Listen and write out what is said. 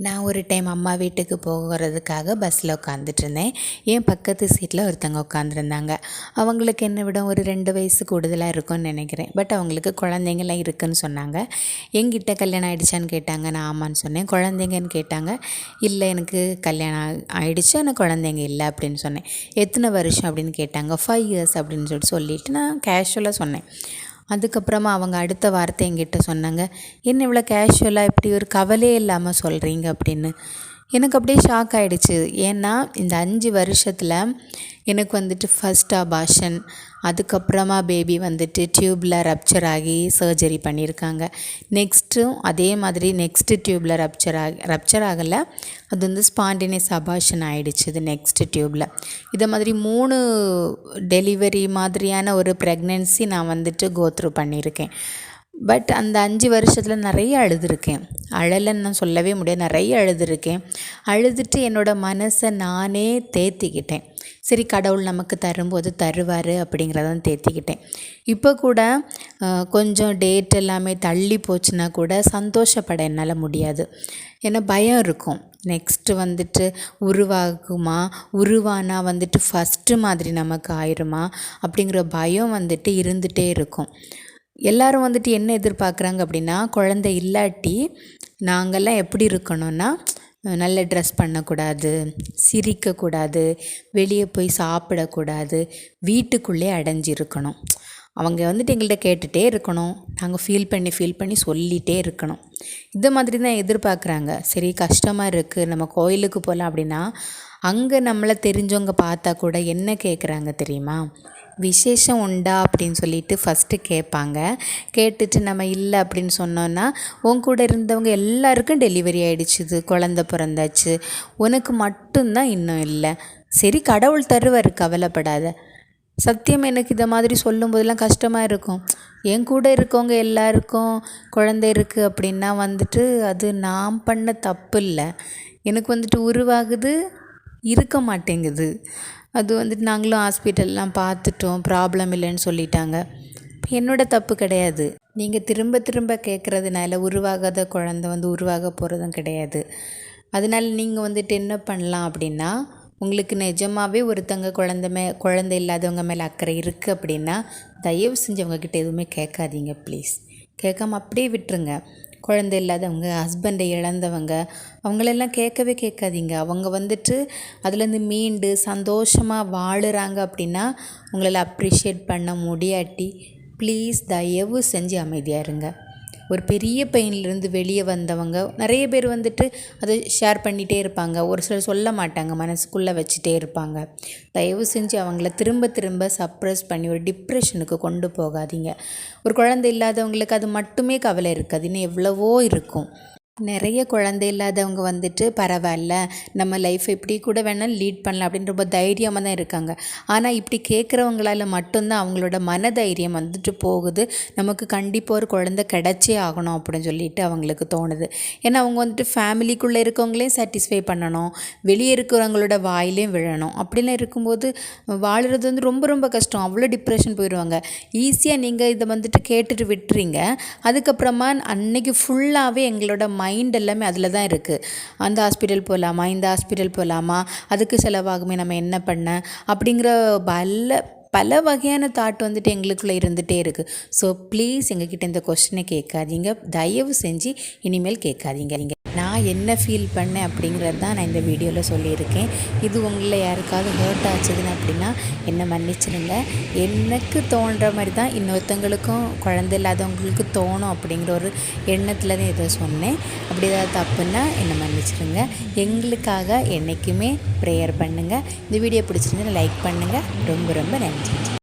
நான் ஒரு டைம் அம்மா வீட்டுக்கு போகிறதுக்காக பஸ்ஸில் உட்காந்துட்டு இருந்தேன். என் பக்கத்து சீட்டில் ஒருத்தவங்க உட்காந்துருந்தாங்க அவங்களுக்கு என்னை விட ஒரு ரெண்டு வயசு கூடுதலாக இருக்கும்னு நினைக்கிறேன். பட் அவங்களுக்கு குழந்தைங்களாம் இருக்குன்னு சொன்னாங்க. எங்கிட்ட கல்யாணம் ஆகிடுச்சான்னு கேட்டாங்க. நான் ஆமான்னு சொன்னேன். குழந்தைங்கன்னு கேட்டாங்க. இல்லை எனக்கு கல்யாணம் ஆகிடுச்சு ஆனால் குழந்தைங்க இல்லை அப்படின்னு சொன்னேன். எத்தனை வருஷம்? அப்படின்னு கேட்டாங்க. ஃபைவ் இயர்ஸ் அப்படின்னு சொல்லிட்டு சொல்லிட்டு நான் கேஷுவலாக சொன்னேன். அதுக்கப்புறமா அவங்க அடுத்த வார்த்தை என்கிட்ட சொன்னாங்க என்ன இவ்வளோ கேஷுவலாக இப்படி ஒரு கவலையே இல்லாமல் சொல்கிறீங்க அப்படின்னு. எனக்கு அப்படியே ஷாக் ஆகிடுச்சு ஏன்னா இந்த அஞ்சு வருஷத்தில் எனக்கு வந்துட்டு ஃபஸ்ட் அபாஷன் அதுக்கப்புறமா பேபி வந்துட்டு டியூப்பில் ரப்ச்சர் ஆகி சர்ஜரி பண்ணியிருக்காங்க. நெக்ஸ்ட்டும் அதே மாதிரி நெக்ஸ்ட்டு டியூப்பில் ரப்ச்சர் ஆகி ரப்ச்சர் ஆகலை. அது வந்து ஸ்பான்டினியஸ் அபாஷன் ஆகிடுச்சு இது நெக்ஸ்ட்டு டியூப்பில் இதை மாதிரி மூணு டெலிவரி மாதிரியான ஒரு ப்ரெக்னென்சி நான் வந்துட்டு கோத்ரூ பண்ணியிருக்கேன். பட் அந்த அஞ்சு வருஷத்தில் நிறைய அழுதுருக்கேன். அழலைன்னு நான் சொல்லவே முடியாது. நிறைய அழுதுருக்கேன். அழுதுட்டு என்னோடய மனசை நானே தேத்திக்கிட்டேன். சரி கடவுள் நமக்கு தரும்போது தருவார் அப்படிங்கிறதான் தேத்திக்கிட்டேன். இப்போ கூட கொஞ்சம் டேட் எல்லாமே தள்ளி போச்சுன்னா கூட சந்தோஷப்பட என்னால் முடியாது. ஏன்னா பயம் இருக்கும். நெக்ஸ்ட்டு வந்துட்டு உருவாகுமா? உருவானா வந்துட்டு ஃபஸ்ட்டு மாதிரி நமக்கு ஆயிருமா? அப்படிங்கிற பயம் வந்துட்டு இருந்துகிட்டே இருக்கும். எல்லோரும் வந்துட்டு என்ன எதிர்பார்க்குறாங்க அப்படின்னா குழந்தை இல்லாட்டி நாங்கள்லாம் எப்படி இருக்கணும்னா நல்ல ட்ரெஸ் பண்ணக்கூடாது சிரிக்கக்கூடாது வெளியே போய் சாப்பிடக்கூடாது வீட்டுக்குள்ளே அடைஞ்சிருக்கணும். அவங்க வந்துட்டு எங்கள்கிட்ட கேட்டுகிட்டே இருக்கணும். நாங்கள் ஃபீல் பண்ணி ஃபீல் பண்ணி சொல்லிகிட்டே இருக்கணும். இந்த மாதிரி தான் எதிர்பார்க்குறாங்க. சரி கஷ்டமாக இருக்குது நம்ம கோயிலுக்கு போகலாம் அப்படின்னா அங்கே நம்மளை தெரிஞ்சவங்க பார்த்தா கூட என்ன கேட்குறாங்க தெரியுமா? விசேஷம் உண்டா அப்படின்னு சொல்லிட்டு ஃபஸ்ட்டு கேட்பாங்க. கேட்டுட்டு நம்ம இல்லை அப்படின்னு சொன்னோன்னா உன் கூட இருந்தவங்க எல்லாருக்கும் டெலிவரி ஆகிடுச்சுது குழந்த பிறந்தாச்சு. உனக்கு மட்டும்தான் இன்னும் இல்லை. சரி கடவுள் தருவார் கவலைப்படாத. சத்தியம் எனக்கு இதை மாதிரி சொல்லும்போதெல்லாம் கஷ்டமாக இருக்கும். என் கூட இருக்கவங்க எல்லாருக்கும் குழந்தை இருக்குது அப்படின்னா வந்துட்டு அது நான் பண்ண தப்பு இல்லை. எனக்கு வந்துட்டு உருவாகுது இருக்க மாட்டேங்குது. அது வந்துட்டு நாங்களும் ஹாஸ்பிட்டல்லாம் பார்த்துட்டோம். ப்ராப்ளம் இல்லைன்னு சொல்லிட்டாங்க. என்னோடய தப்பு கிடையாது. நீங்கள் திரும்ப திரும்ப கேட்குறதுனால உருவாகாத குழந்த வந்து உருவாக போகிறதும் கிடையாது. அதனால் நீங்கள் வந்துட்டு என்ன பண்ணலாம் அப்படின்னா உங்களுக்கு நிஜமாகவே ஒருத்தங்க குழந்த மே குழந்தை இல்லாதவங்க மேலே அக்கறை இருக்குது அப்படின்னா தயவு செஞ்சவங்கக்கிட்ட எதுவுமே கேட்காதீங்க ப்ளீஸ் கேட்காம அப்படியே விட்டுருங்க. குழந்தை இல்லாதவங்க ஹஸ்பண்டை இழந்தவங்க அவங்களெல்லாம் கேட்கவே கேட்காதீங்க. அவங்க வந்துட்டு அதுலேருந்து மீண்டு சந்தோஷமாக வாழுறாங்க அப்படின்னா உங்களால் அப்ரிஷியேட் பண்ண முடியாட்டி ப்ளீஸ் தயவு செஞ்சு அமைதியாக இருங்க. ஒரு பெரிய பெயின்லேருந்து வெளியே வந்தவங்க நிறைய பேர் வந்துட்டு அதை ஷேர் பண்ணிகிட்டே இருப்பாங்க. ஒரு சிலர் சொல்ல மாட்டாங்க மனசுக்குள்ளே வச்சுட்டே இருப்பாங்க. தயவு செஞ்சு அவங்கள திரும்ப திரும்ப சப்ரெஸ் பண்ணி ஒரு டிப்ரெஷனுக்கு கொண்டு போகாதீங்க. ஒரு குழந்தை இல்லாதவங்களுக்கு அது மட்டுமே கவலை இருக்காது. இன்னும் எவ்வளவோ இருக்கும். நிறைய குழந்தை இல்லாதவங்க வந்துட்டு பரவாயில்ல. நம்ம லைஃப் எப்படி கூட வேணால் லீட் பண்ணலாம் அப்படின்னு ரொம்ப தைரியமாக தான் இருக்காங்க. ஆனால் இப்படி கேட்குறவங்களால மட்டும்தான் அவங்களோட மனதைரியம் வந்துட்டு போகுது. நமக்கு கண்டிப்பாக ஒரு குழந்தை கிடச்சே ஆகணும் அப்படின்னு சொல்லிட்டு அவங்களுக்கு தோணுது. ஏன்னா அவங்க வந்துட்டு ஃபேமிலிக்குள்ளே இருக்கவங்களையும் சாட்டிஸ்ஃபை பண்ணணும். வெளியே இருக்கிறவங்களோட வாயிலையும் விழணும். அப்படிலாம் இருக்கும்போது வாழுறது வந்து ரொம்ப ரொம்ப கஷ்டம். அவ்வளோ டிப்ரெஷன் போயிடுவாங்க. ஈஸியாக நீங்கள் இதை வந்துட்டு கேட்டுட்டு விட்டுறீங்க. அதுக்கப்புறமா அன்னைக்கு ஃபுல்லாகவே எங்களோட மை மைண்ட் எல்லாமே அதில் தான் இருக்குது அந்த ஹாஸ்பிட்டல் போகலாமா இந்த ஹாஸ்பிட்டல் போகலாமா அதுக்கு செலவாகுமே நம்ம என்ன பண்ண? அப்படிங்கிற பல பல வகையான தாட் வந்துட்டு எங்களுக்குள்ளே இருந்துகிட்டே இருக்குது ஸோ ப்ளீஸ் எங்ககிட்ட இந்த கொஸ்டினை கேட்காதீங்க. தயவு செஞ்சு இனிமேல் கேட்காதீங்க. நான் என்ன ஃபீல் பண்ணேன் அப்படிங்கிறது தான் நான் இந்த வீடியோவில் சொல்லியிருக்கேன். இது உங்களில் யாருக்காவது ஹர்ட் ஆச்சுதுன்னு அப்படின்னா என்னை மன்னிச்சிடுங்க. எனக்கு தோன்ற மாதிரி தான் இன்னொருத்தங்களுக்கும் குழந்தை இல்லாதவங்களுக்கு தோணும் அப்படிங்கிற ஒரு எண்ணத்தில் தான் இதை சொன்னேன். அப்படி ஏதாவது தப்புன்னா என்னை மன்னிச்சிடுங்க. எங்களுக்காக என்றைக்குமே ப்ரேயர் பண்ணுங்கள் இந்த வீடியோ பிடிச்சிருந்தா லைக் பண்ணுங்கள் ரொம்ப ரொம்ப நன்றி.